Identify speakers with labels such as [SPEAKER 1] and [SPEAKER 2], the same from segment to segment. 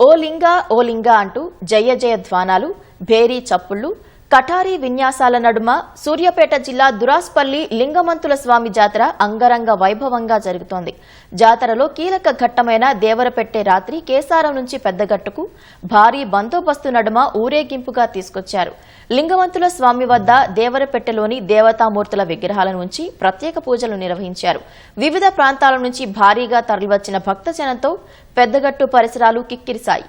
[SPEAKER 1] ఓ లింగా ఓ లింగా అంటూ జయ జయ ధ్వానాలు భేరీ చప్పుళ్ళు కఠారీ విన్యాసాల నడుమ సూర్యాపేట జిల్లా దురాస్పల్లి లింగమంతుల స్వామి జాతర అంగరంగ వైభవంగా జరుగుతోంది. జాతరలో కీలక ఘట్టమైన దేవరపెట్టే రాత్రి కేసారం నుంచి పెద్దగట్టుకు భారీ బందోబస్తు నడుమ ఊరేగింపుగా తీసుకొచ్చారు. లింగమంతుల స్వామి వద్ద దేవరపెట్టెలోని దేవతామూర్తుల విగ్రహాలను ఉంచి ప్రత్యేక పూజలు నిర్వహించారు. వివిధ ప్రాంతాల నుంచి భారీగా తరలివచ్చిన భక్తజనంతో పెద్దగట్టు పరిసరాలు కిక్కిరిశాయి.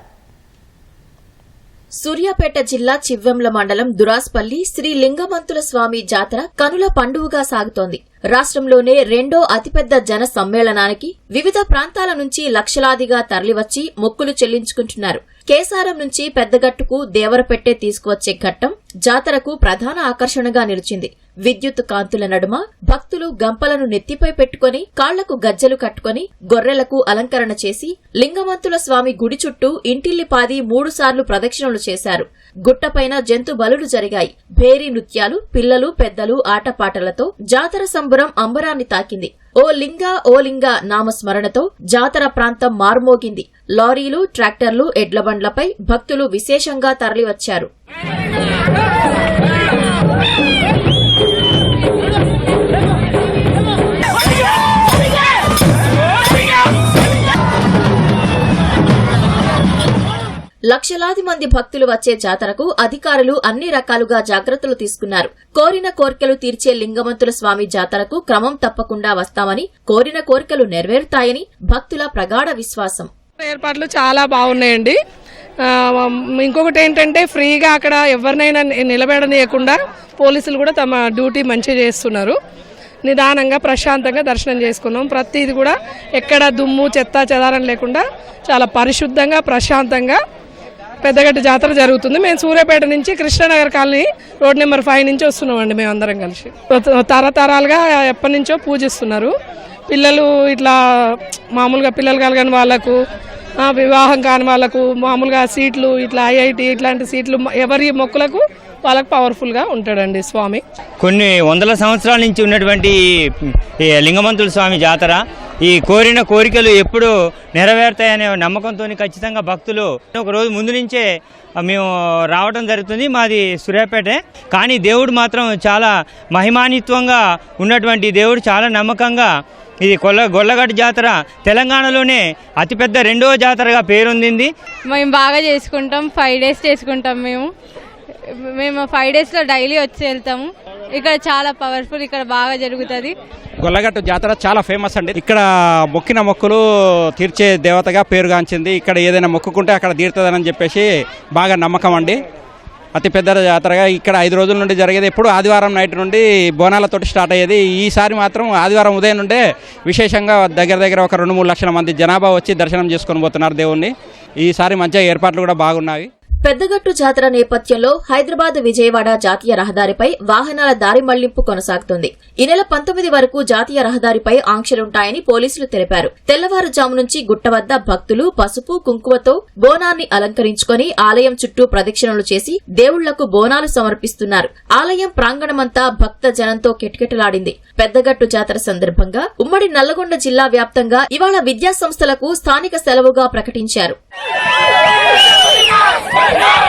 [SPEAKER 1] సూర్యాపేట జిల్లా చివ్వెంల మండలం దురాస్పల్లి శ్రీ లింగమంతుల స్వామి జాతర కనుల పండువగా సాగుతోంది. రాష్ట్రంలోనే రెండో అతిపెద్ద జన సమ్మేళనానికి వివిధ ప్రాంతాల నుంచి లక్షలాదిగా తరలివచ్చి మొక్కులు చెల్లించుకుంటున్నారు. కేసారం నుంచి పెద్దగట్టుకు దేవరపెట్టే తీసుకువచ్చే ఘట్టం జాతరకు ప్రధాన ఆకర్షణగా నిలిచింది. విద్యుత్ కాంతుల నడుమ భక్తులు గంపలను నెత్తిపై పెట్టుకుని కాళ్ళకు గజ్జెలు కట్టుకుని గొర్రెలకు అలంకరణ చేసి లింగమంతుల స్వామి గుడి చుట్టూ ఇంటిల్లిపాది మూడుసార్లు ప్రదక్షిణలు చేశారు. గుట్టపైన జంతు బలులు జరిగాయి. భేరీ నృత్యాలు పిల్లలు పెద్దలు ఆటపాటలతో జాతర సంబరం అంబరాన్ని తాకింది. ఓ లింగ ఓ లింగ నామస్మరణతో జాతర ప్రాంతం మార్మోగింది. లారీలు ట్రాక్టర్లు ఎడ్లబండ్లపై భక్తులు విశేషంగా తరలివచ్చారు. లక్షలాది మంది భక్తులు వచ్చే జాతరకు అధికారులు అన్ని రకాలుగా జాగ్రత్తలు తీసుకున్నారు. కోరిన కోర్కెలు తీర్చే లింగమంతుల స్వామి జాతరకు క్రమం తప్పకుండా వస్తామని కోరిన కోరికలు నెరవేరుతాయని భక్తుల ప్రగాఢ విశ్వాసం.
[SPEAKER 2] ఏర్పాట్లు చాలా బాగున్నాయండి. ఇంకొకటి ఏంటంటే ఫ్రీగా అక్కడ ఎవరినైనా ని- నిలబెడనీయకుండా పోలీసులు కూడా తమ డ్యూటీ మంచిగా చేస్తున్నారు. నిదానంగా ప్రశాంతంగా దర్శనం చేసుకున్నాం. ప్రతిది కూడా ఎక్కడ దుమ్ము చెత్త చెదారం లేకుండా చాలా పరిశుద్ధంగా ప్రశాంతంగా పెద్దగడ్డ జాతర జరుగుతుంది. మేము సూర్యాపేట నుంచి Krishnanagar colony road number five నుంచి వస్తున్నామండి మేము అందరం కలిసి. తరతరాలుగా ఎప్పటి నుంచో పూజిస్తున్నారు. పిల్లలు ఇట్లా మామూలుగా పిల్లలు కలగని వాళ్ళకు వివాహం కాని వాళ్ళకు మామూలుగా సీట్లు ఇట్లా ఐఐటి ఇట్లాంటి సీట్లు ఎవరి మొక్కులకు వాళ్ళకు పవర్ఫుల్గా ఉంటాడండి స్వామి.
[SPEAKER 3] కొన్ని వందల సంవత్సరాల నుంచి ఉన్నటువంటి ఈ లింగమంతుల స్వామి జాతర ఈ కోరిన కోరికలు ఎప్పుడు నెరవేరుతాయనే నమ్మకంతో ఖచ్చితంగా భక్తులు ఒక రోజు ముందు నుంచే మేము రావడం జరుగుతుంది. మాది సూర్యాపేటే. కానీ దేవుడు మాత్రం చాలా మహిమానిత్వంగా ఉన్నటువంటి దేవుడు చాలా నమ్మకంగా ఇది కొల్ల గొల్లగడ్డ జాతర తెలంగాణలోనే అతిపెద్ద రెండవ జాతరగా పేరొందింది.
[SPEAKER 4] మేము బాగా చేసుకుంటాం ఫైవ్ డేస్ చేసుకుంటాం మేము. మేము ఫైవ్ డేస్లో డైలీ వచ్చి వెళ్తాము. ఇక్కడ చాలా పవర్ఫుల్ ఇక్కడ బాగా జరుగుతుంది.
[SPEAKER 5] గొల్లగట్టు జాతర చాలా ఫేమస్ అండి. ఇక్కడ మొక్కిన మొక్కులు తీర్చే దేవతగా పేరుగాంచింది. ఇక్కడ ఏదైనా మొక్కుకుంటే అక్కడ తీరుతుందని చెప్పేసి బాగా నమ్మకం అండి. అతి పెద్ద జాతరగా ఇక్కడ ఐదు రోజుల నుండి జరిగేది ఎప్పుడు ఆదివారం నైట్ నుండి బోనాలతోటి స్టార్ట్ అయ్యేది. ఈసారి మాత్రం ఆదివారం ఉదయం నుండే విశేషంగా దగ్గర దగ్గర ఒక రెండు మూడు లక్షల మంది జనాభా వచ్చి దర్శనం చేసుకొని పోతున్నారు దేవుణ్ణి. ఈసారి మంచిగా ఏర్పాట్లు కూడా బాగున్నాయి.
[SPEAKER 1] పెద్దగట్టు జాతర నేపథ్యంలో హైదరాబాద్ విజయవాడ జాతీయ రహదారిపై వాహనాల దారి మళ్ళింపు కొనసాగుతోంది. ఈ నెల పంతొమ్మిది వరకు జాతీయ రహదారిపై ఆంక్షలుంటాయని పోలీసులు తెలిపారు. తెల్లవారుజాము నుంచి గుట్ట వద్ద భక్తులు పసుపు కుంకుమతో బోనాన్ని అలంకరించుకొని ఆలయం చుట్టూ ప్రదక్షిణలు చేసి దేవుళ్ళకు బోనాలు సమర్పిస్తున్నారు. ఆలయం ప్రాంగణమంతా భక్త జనంతో కిటకిటలాడింది. పెద్దగట్టు జాతర సందర్భంగా ఉమ్మడి నల్లగొండ జిల్లా వ్యాప్తంగా ఇవాళ విద్యాసంస్థలకు స్థానిక సెలవుగా ప్రకటించారు.
[SPEAKER 6] భక్తులు